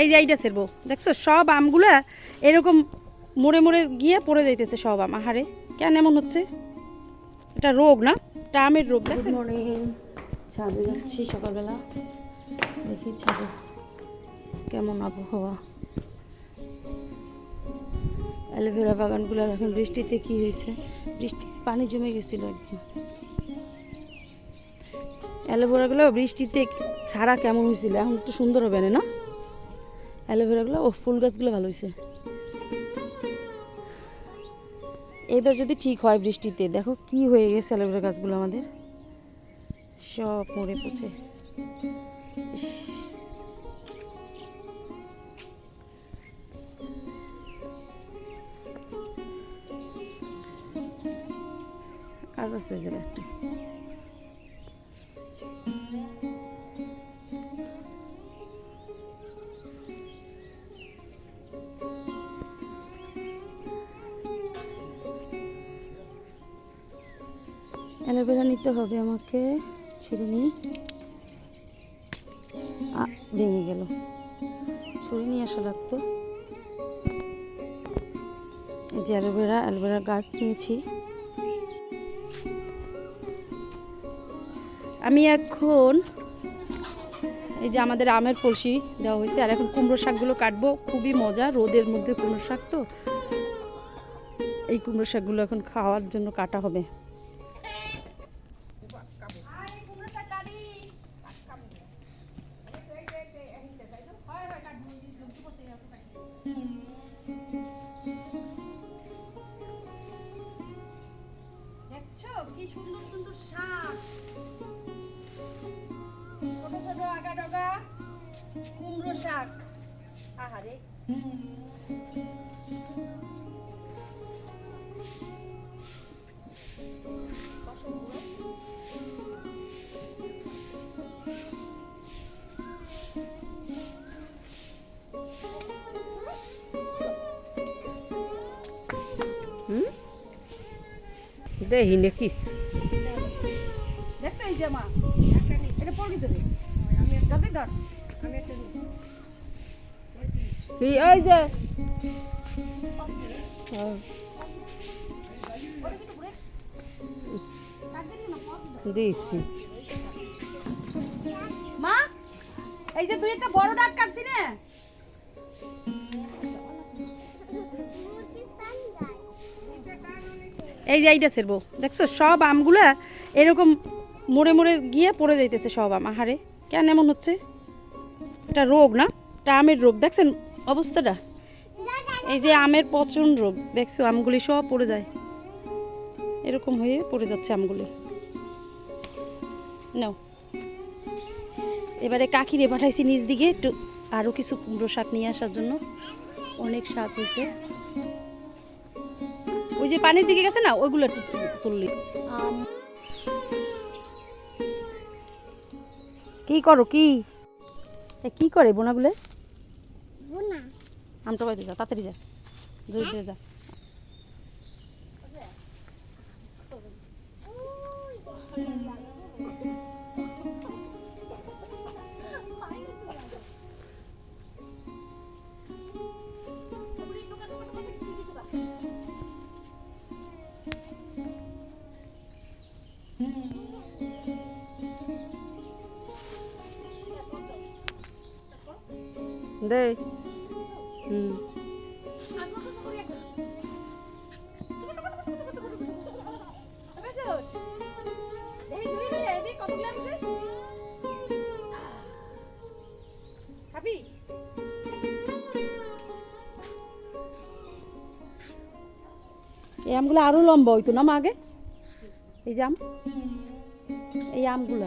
এই যে এইটা সেরবো দেখছ সব আমগুলা এরকম মোড়ে মোড়ে গিয়ে পড়ে যাইতেছে সব আম। আহারে কেন এমন হচ্ছে? এটা রোগ না? এটা আমের রোগ গুড দেখছেন? মর্নিং ছাদে যাচ্ছি সকালবেলা। দেখি ছাদে কেমন আবহাওয়া। অ্যালোভেরা বাগানগুলোর এখন বৃষ্টিতে কি হয়েছে? বৃষ্টি পানি জমে গেছিল একদম অ্যালোভেরাগুলো বৃষ্টিতে ছাড়া কেমন হয়েছিল? এখন একটু সুন্দর হবে না? অ্যালোভেরাগুলো ও ফুল গাছগুলো ভালো হয়েছে এবার যদি ঠিক হয় বৃষ্টিতে, দেখো কি হয়ে গেছে অ্যালোভেরা গাছগুলো আমাদের। সব মরে পচে কাজ আছে যে একটা। অ্যালোভেরা নিতে হবে, আমাকে ছিঁড়ে নিই। ভেঙে গেল। ছুরি নিয়ে আসা লাগতো। এই যে অ্যালোভেরা অ্যালোভেরা গাছ নিয়েছি। আমি এখন, এই যে আমাদের আমের কলসি দেওয়া হয়েছে, আর এখন কুমড়ো শাকগুলো কাটবো। খুবই মজা, রোদের মধ্যে কুমড়ো শাক তো। এই কুমড়ো শাকগুলো এখন খাওয়ার জন্য কাটা হবে। ডগা কুমড়ো শাক। আহারে। দেখি নেকিস। দেখছ এই জামা এটা পড়ে যাবে ধর। এই ওই যে। দিয়েছি মা এই যে তুই একটা বড় ডাক কাটছি না। এই যে এইটা সেরবো দেখছ সব আমগুলা এরকম মোড়ে মোড়ে গিয়ে পড়ে যাইতেছে সব আম। আহারে। কেন এমন হচ্ছে? এটা রোগ না? এটা আমের রোগ, দেখছেন অবস্থাটা? এই যে আমের পচন রোগ, দেখছ, আমগুলি সব পড়ে যায়। এরকম হয়ে পড়ে যাচ্ছে আমগুলি। নাও। এবারে কাকিরে পাঠাইছি নিজ দিকে একটু আরও কিছু কুমড়ো শাক নিয়ে আসার জন্য। অনেক শাক হয়েছে। ওই যে পানির দিকে গেছে না, ওইগুলো একটু তুললি। কি করো কি? এ কি করে বোনাগুলো? আমটা বাইতে যা তাড়াতাড়ি যা। জোরে জোরে যা। দে হুম এই আমগুলো আরও লম্বা হইতো না মা আগে এই যে আম? এই আমগুলো।